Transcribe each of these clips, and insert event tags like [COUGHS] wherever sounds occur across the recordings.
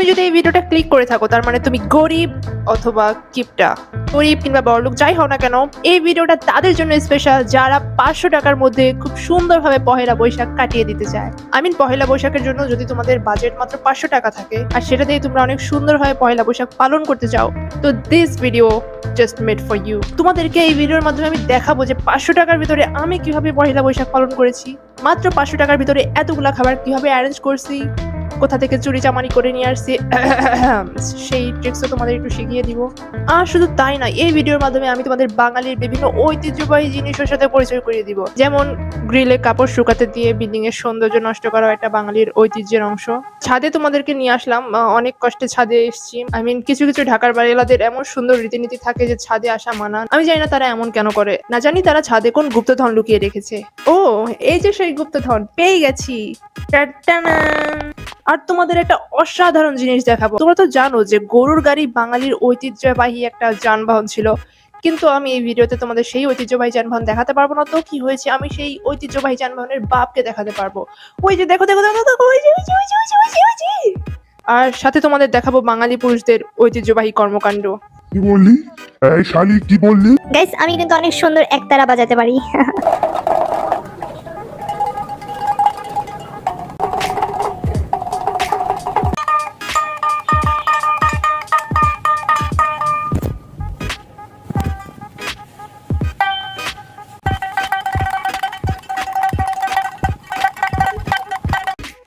তুমি যদি এই ভিডিওটা ক্লিক করে থাকো, তার মানে তুমি গরিব অথবা কিপটা, গরিব কিংবা বড়লোক যাই হও না কেন, এই ভিডিওটা তাদের জন্য স্পেশাল যারা পাঁচশো টাকার মধ্যে খুব সুন্দরভাবে পহেলা বৈশাখ কাটিয়ে দিতে চায়। আই মিন পহেলা বৈশাখের জন্য যদি তোমাদের বাজেট মাত্র পাঁচশো টাকা থাকে, আর সেটা দিয়ে তোমরা অনেক সুন্দরভাবে পহেলা বৈশাখ পালন করতে চাও, তো this video just made for you তোমাদেরকে এই ভিডিওর মাধ্যমে আমি দেখাবো যে পাঁচশো টাকার ভিতরে আমি কীভাবে পহেলা বৈশাখ পালন করেছি, মাত্র পাঁচশো টাকার ভিতরে এতগুলা খাবার কীভাবে অ্যারেঞ্জ করছি কোথা থেকে চুরি চামারি করে নিয়ে আসছি, [COUGHS] সেই ট্রিক্সও তোমাদের একটু শিখিয়ে দিব। আর শুধু তাই না এই ভিডিওর মাধ্যমে আমি তোমাদের বাঙালির বিভিন্ন ঐতিহ্যবাহী জিনিসের সাথে পরিচয় করিয়ে দিব। যেমন গ্রিলে কাপড় শুকাতে দিয়ে বিল্ডিং এর সৌন্দর্য নষ্ট করা একটা বাঙালির ঐতিহ্যের অংশ। ছাদে তোমাদেরকে নিয়ে আসলাম অনেক কষ্টে ছাদে এসেছি। আই মিন কিছু কিছু ঢাকার বাড়িওয়ালাদের এমন সুন্দর রীতিনীতি থাকে যে ছাদে আসা মানান আমি জানি না তারা এমন কেন করে। না জানি তারা ছাদে কোন গুপ্তধন লুকিয়ে রেখেছে। ও, এই যে সেই গুপ্তধন, পেয়ে গেছি। টাটানা। আর তোমাদের একটা অসাধারণ জিনিস দেখাবো। তোমরা তো জানো যে গরুর গাড়ি বাঙালির ঐতিহ্যবাহী একটা যানবাহন ছিল। কিন্তু আমি এই ভিডিওতে তোমাদের সেই ঐতিহ্যবাহী যানবাহন দেখাতে পারব না। তো কি হয়েছে? আমি সেই ঐতিহ্যবাহী যানবাহনের বাপকে দেখাতে পারব। ওই যে দেখো দেখো দেখো দেখো ওই যে ওই যে ওই যে ওই যে ওই যে ওই যে। আর সাথে তোমাদের দেখাবো বাঙালি পুরুষদের ঐতিহ্যবাহী কর্মকাণ্ড। কি বললি? এই শালি কি বললি? গাইস আমি কিন্তু অনেক সুন্দর একতারা বাজাতে পারি। [LAUGHS]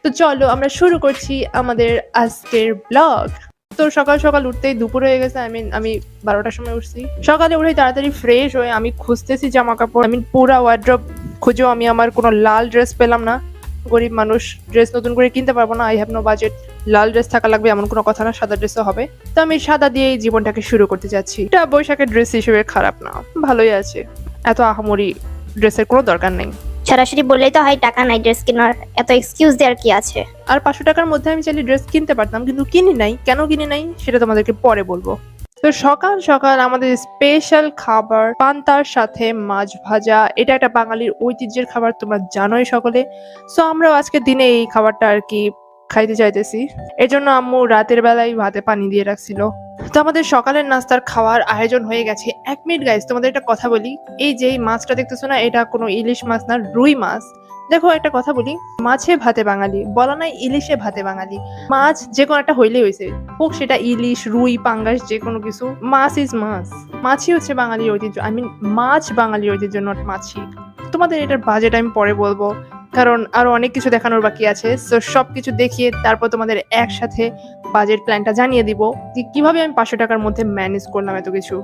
তো চলো আমরা শুরু করছি আমাদের আজকের ব্লগ তো সকাল সকাল উঠতেই দুপুর হয়ে গেছে আই মিন আমি বারোটার সময় উঠছি। সকালে উঠে তাড়াতাড়ি ফ্রেশ হয়ে আমি খুঁজতেছি জামা কাপড় আই মিন পুরা ওয়ার্ড্রপ খুঁজেও আমি আমার কোনো লাল ড্রেস পেলাম না। গরিব মানুষ ড্রেস নতুন করে কিনতে পারব না। আই হ্যাভ নো বাজেট লাল ড্রেস থাকা লাগবে এমন কোনো কথা না, সাদা ড্রেসও হবে। তো আমি সাদা দিয়েই জীবনটাকে শুরু করতে যাচ্ছি। এটা বৈশাখের ড্রেস হিসেবে খারাপ না, ভালোই আছে। এত আহামরি ড্রেসের কোনো দরকার নেই। সরাসরি বললেই তো হয় টাকা নাই ড্রেস কেনার। এত এক্সকিউজ দেওয়ার কি আছে? আর পাঁচশো টাকার মধ্যে আমি চাইলে ড্রেস কিনতে পারতাম, কিন্তু কিনি নাই। কেন কিনি নাই? সেটা তোমাদেরকে পরে বলব। তো সকাল সকাল আমাদের স্পেশাল খাবার, পান্তার সাথে মাছ ভাজা। এটা একটা বাঙালির ঐতিহ্যের খাবার, তোমরা জানোই সকলে। সো আমরাও আজকে দিনে এই খাবারটা আর কি খাইতে চাইতেছি। এর জন্য আম্মু রাতের বেলায় ভাতে পানি দিয়ে রাখছিল। তো আমাদের সকালের নাস্তার খাওয়ার আয়োজন হয়ে গেছে। এক মিনিট গাইজ তোমাদের একটা কথা বলি। এই যে মাছটা দেখতেছো না, এটা কোনো ইলিশ মাছ না, রুই মাছ। দেখো, একটা কথা বলি। মাছে ভাতে বাঙালি, বলা নাই ইলিশে ভাতে বাঙালি। মাছ যে কোনো একটা হইলেই হয়েছে হোক, সেটা ইলিশ, রুই, পাঙ্গাস, যে কোনো কিছু। মাছ ইজ মাছ। মাছই হচ্ছে বাঙালির ঐতিহ্য। আই মিন মাছ বাঙালির ঐতিহ্য নট মাছি। তোমাদের এটার বাজেট আমি পরে বলব। কারণ আরও অনেক কিছু দেখানোর বাকি আছে। সো সব কিছু দেখিয়ে তারপর তোমাদের একসাথে বাজেট প্ল্যানটা জানিয়ে দিব যে কীভাবে আমি পাঁচশো টাকার মধ্যে ম্যানেজ করলাম এত কিছু।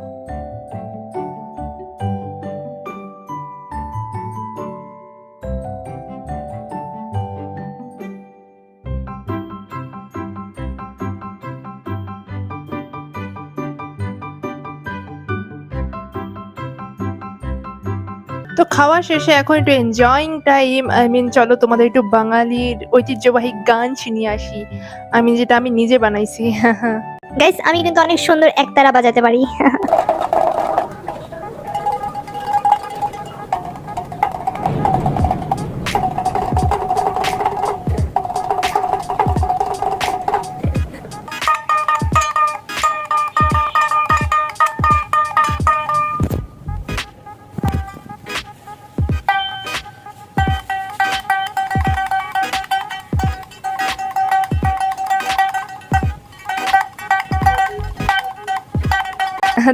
তো খাওয়া শেষে এখন একটু এনজয়িং টাইম আই মিন চলো তোমাদের একটু বাঙালির ঐতিহ্যবাহী গান শুনিয়ে আসি। আমি যেটা আমি নিজে বানাইছি। গাইস আমি কিন্তু অনেক সুন্দর একতারা বাজাতে পারি। [LAUGHS]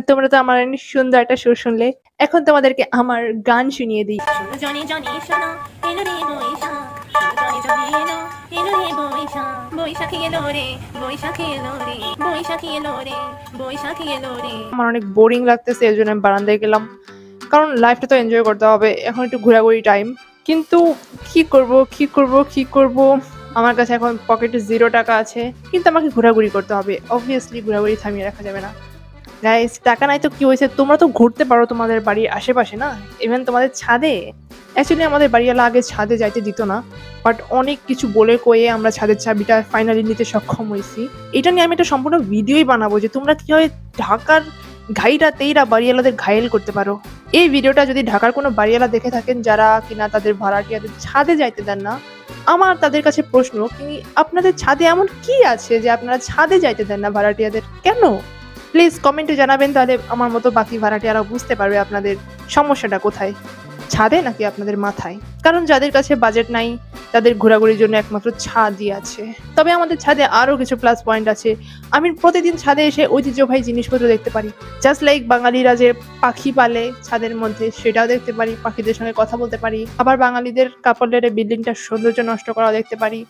তোমরা তো আমার সুন্দর একটা সুর শুনলে। এখন তোমাদেরকে আমার গান শুনিয়ে দিই। জনি জনি শোনো এলো রে আমার অনেক বোরিং লাগতেছে এর জন্য আমি বারান্দায় গেলাম। কারণ লাইফটা তো এনজয় করতে হবে এখন একটু ঘোরাঘুরি টাইম কিন্তু কি করব কি করব কি করব? আমার কাছে এখন পকেটে জিরো টাকা আছে কিন্তু আমাকে ঘোরাঘুরি করতে হবে। অবভিয়াসলি ঘোরাঘুরি থামিয়ে রাখা যাবে না। গাইস টাকা নাই তো কি হয়েছে? তোমরা তো ঘুরতে পারো তোমাদের বাড়ির আশেপাশে, না? ইভেন তোমাদের ছাদে। অ্যাকচুয়ালি আমাদের বাড়িওয়ালা আগে ছাদে যাইতে দিত না। বাট অনেক কিছু বলে কয়ে আমরা ছাদের চাবিটা ফাইনালি নিতে সক্ষম হয়েছি। এটা নিয়ে আমি একটা সম্পূর্ণ ভিডিওই বানাবো যে তোমরা কীভাবে ঢাকার ঘাইরা তেইরা বাড়িওয়ালাদের ঘায়েল করতে পারো। এই ভিডিওটা যদি ঢাকার কোনো বাড়িওয়ালা দেখে থাকেন যারা কিনা তাদের ভাড়াটিয়াদের ছাদে যাইতে দেন না, আমার তাদের কাছে প্রশ্ন কি আপনাদের ছাদে এমন কি আছে যে আপনারা ছাদে যাইতে দেন না ভাড়াটিয়াদের? কেন? প্লিজ কমেন্টে জানাবেন তাহলে আমার মতো বাকি ভাড়াটি ভাড়াটিয়ারা বুঝতে পারবে আপনাদের সমস্যাটা কোথায়। ছাদে নাকি আপনাদের মাথায়? কারণ যাদের কাছে বাজেট নাই, তাদের ঘোরাঘুরির জন্য একমাত্র ছাদই আছে। তবে আমাদের ছাদে আরও কিছু প্লাস পয়েন্ট আছে। আমি প্রতিদিন ছাদে এসে ঐতিহ্যবাহী জিনিসপত্র দেখতে পারি। জাস্ট লাইক বাঙালিরা যে পাখি পালে ছাদের মধ্যে, সেটাও দেখতে পারি। পাখিদের সঙ্গে কথা বলতে পারি। আবার বাঙালিদের কাপড়ের বিল্ডিংটার সৌন্দর্য নষ্ট করাও দেখতে পারি।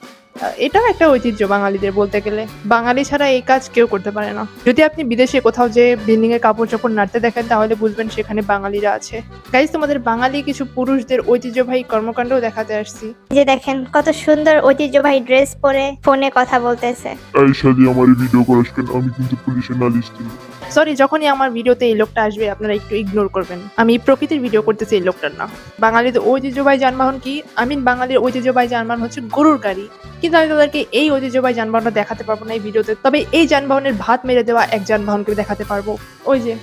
এটাও একটা ঐতিহ্য বাঙালিদের বলতে গেলে। বাঙালি ছাড়া এই কাজ কেউ করতে পারে না। যদি আপনি বিদেশে কোথাও যে বিল্ডিং এ কাপড় চোপড় নাড়তে দেখেন, তাহলে বুঝবেন সেখানে বাঙালিরা আছে। গাইজ তোমাদের বাঙালি কিছু পুরুষদের ঐতিহ্যবাহী কর্মকাণ্ডও দেখাতে আসছি। যে দেখেন কত সুন্দর ঐতিহ্যবাহী ড্রেস পরে ফোনে কথা বলতেছে। এই শালি আমার ভিডিও করাস কেন? আমি কিন্তু পুলিশের নালিশ দিই সরি যখনই আমার ভিডিওতে এই লোকটা আসবে আপনারা একটু ইগনোর করবেন। আমি প্রকৃতির ভিডিও করতেছি এই লোকটার না। বাঙালিদের ঐতিহ্যবাহী যানবাহন কি? আমি বাঙালির ঐতিহ্যবাহী যানবাহন হচ্ছে গরুর গাড়ি। কিন্তু আমি তাদেরকে এই ঐতিহ্যবাহী যানবাহনটা দেখাতে পারব না এই ভিডিওতে তবে এই যানবাহনের ভাত মেরে দেওয়া এক যানবাহনকে দেখাতে পারব। ওই যে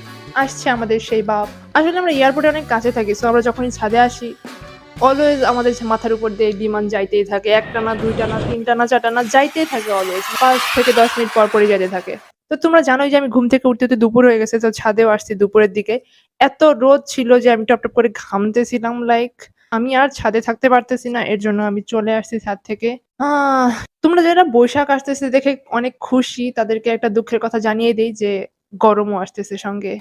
আসছে আমাদের সেই বাপ। আসলে আমরা এয়ারপোর্টে অনেক কাছে থাকি সো আমরা যখনই ছাদে আসি অলওয়েজ আমাদের মাথার উপর দিয়ে বিমান যাইতেই থাকে। একটা না দুইটা না তিনটা না চারটা না যাইতেই থাকে অলওয়েজ পাঁচ থেকে দশ মিনিট পর পরই যাইতে থাকে। তো তোমরা জানোই যে আমি ঘুম থেকে উঠতে উঠতে দুপুর হয়ে গেছে, তো ছাদেও আসছি দুপুরের দিকে। এত রোদ ছিল যে আমি টপ টপ করে ঘামতেছিলাম লাইক আমি আর ছাদে থাকতে পারতেছি না, এর জন্য আমি চলে আসছি ছাদ থেকে। তোমরা যারা বৈশাখ আসতেছে দেখে অনেক খুশি, তাদেরকে একটা দুঃখের কথা জানিয়ে দিই যে গরমও আসতেছে সঙ্গে।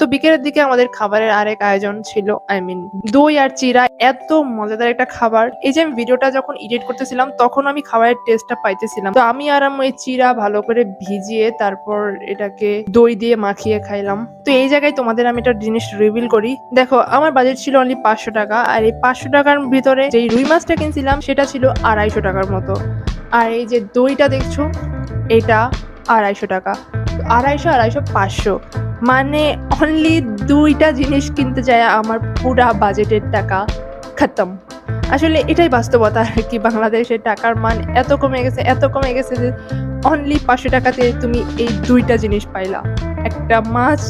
তো বিকেলের দিকে আমাদের খাবারের আরেক আয়োজন ছিল আই মিন দই আর চিরা, এত মজাদার একটা খাবার। এই যে আমি ভিডিওটা যখন এডিট করতেছিলাম, তখন আমি খাবারের টেস্টটা পাইতেছিলাম। তো আমি আর আমি চিরা ভালো করে ভিজিয়ে তারপর এটাকে দই দিয়ে মাখিয়ে খাইলাম। তো এই জায়গায় তোমাদের আমি একটা জিনিস রিভিল করি। দেখো, আমার বাজেট ছিল অনলি পাঁচশো টাকা, আর এই পাঁচশো টাকার ভিতরে যেই রুই মাছটা কিনছিলাম, সেটা ছিল আড়াইশো টাকার মতো। আর এই যে দইটা দেখছ, এটা আড়াইশো টাকা। আড়াইশো আড়াইশো, পাঁচশো। মানে অনলি দুইটা জিনিস কিনতে যায় আমার পুরা বাজেটের টাকা, খতম। আসলে এটাই বাস্তবতা আর কি, বাংলাদেশের টাকার মান এত কমে গেছে, এত কমে গেছে যে অনলি পাঁচশো টাকাতে তুমি এই দুইটা জিনিস পাইলা। একটা মাছ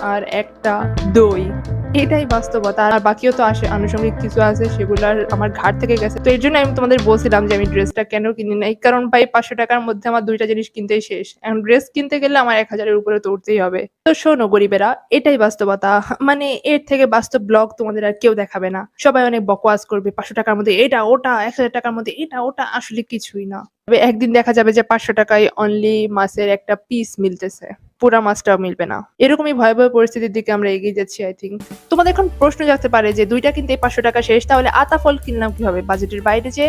আর একটা দই। এটাই বাস্তবতা। আর বাকিও তো আসে, আনুষঙ্গিক কিছু আছে, সেগুলার আমার ঘাট থেকে গেছে। তো এর জন্য আমি তোমাদের বলছিলাম যে আমি ড্রেসটা কেন কিনি নাই। কারণ ভাই, পাঁচশো টাকার মধ্যে আমার দুইটা জিনিস কিনতেই শেষ। এখন ড্রেস কিনতে গেলে আমার এক হাজারের উপরে তো উঠতেই হবে। তো শোনো গরিবেরা, এটাই বাস্তবতা। মানে এর থেকে বাস্তব ব্লগ তোমাদের আর কেউ দেখাবে না। সবাই অনেক বকওয়াজ করবে, পাঁচশো টাকার মধ্যে এটা, ওটা, এক হাজার টাকার মধ্যে এটা, ওটা, আসলে কিছুই না। তবে একদিন দেখা যাবে যে পাঁচশো টাকায় অনলি মাছের একটা পিস মিলতেছে। পুরা মাছটাও মিলবে না। এরকমই ভয়াবহ পরিস্থিতির দিকে আমরা এগিয়ে যাচ্ছি আই থিঙ্ক তোমাদের এখন প্রশ্ন জাগতে পারে যে দুইটা কিনতে পাঁচশো টাকা শেষ, তাহলে আতা ফল কিনলাম কীভাবে? বাজেটের বাইরে যে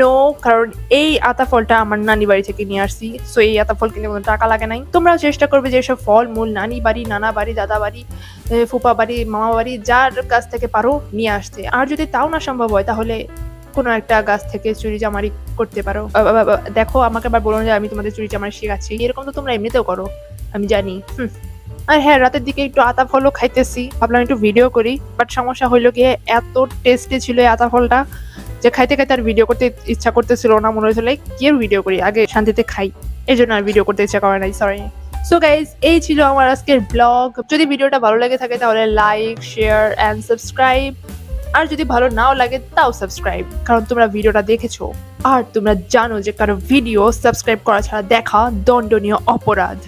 নো কারণ এই আতা ফলটা আমার নানি বাড়ি থেকে নিয়ে আসছি সো এই আতা ফল কিনতে কোনো টাকা লাগে নাই। তোমরাও চেষ্টা করবে যে এসব ফল, মূল নানি বাড়ি, নানা বাড়ি, দাদা বাড়ি ফুপা বাড়ি, মামা বাড়ি, যার কাছ থেকে পারো নিয়ে আসতে। আর যদি তাও না সম্ভব হয়, তাহলে কোনো একটা গাছ থেকে চুরি জামারি করতে পারো। দেখো, আমাকে আবার বলো যে আমি তোমাদের চুরি চামারি শেখাচ্ছি। এরকম তো তোমরা এমনিতেও করো। আমি জানি, হুম। আর হ্যাঁ রাতের দিকে একটু আতা ফলও খাইতেছি। ভাবলাম একটু ভিডিও করি বাট সমস্যা হইল গিয়ে এত টেস্টি ছিল এই আতা ফলটা যে খাইতে খাইতে আর ভিডিও করতে ইচ্ছা করতেছিল না। মনে হয়েছিল কি ভিডিও করি? আগে শান্তিতে খাই এই জন্য আর ভিডিও করতে ইচ্ছা করে নাই সরি সো গাইজ এই ছিল আমার আজকের ব্লগ যদি ভিডিওটা ভালো লাগে থাকে, তাহলে লাইক শেয়ার অ্যান্ড সাবস্ক্রাইব আর যদি ভালো নাও লাগে, তাও সাবস্ক্রাইব কারণ তোমরা ভিডিওটা দেখেছ। আর তোমরা জানো যে কারও ভিডিও সাবস্ক্রাইব করা ছাড়া দেখা দণ্ডনীয় অপরাধ।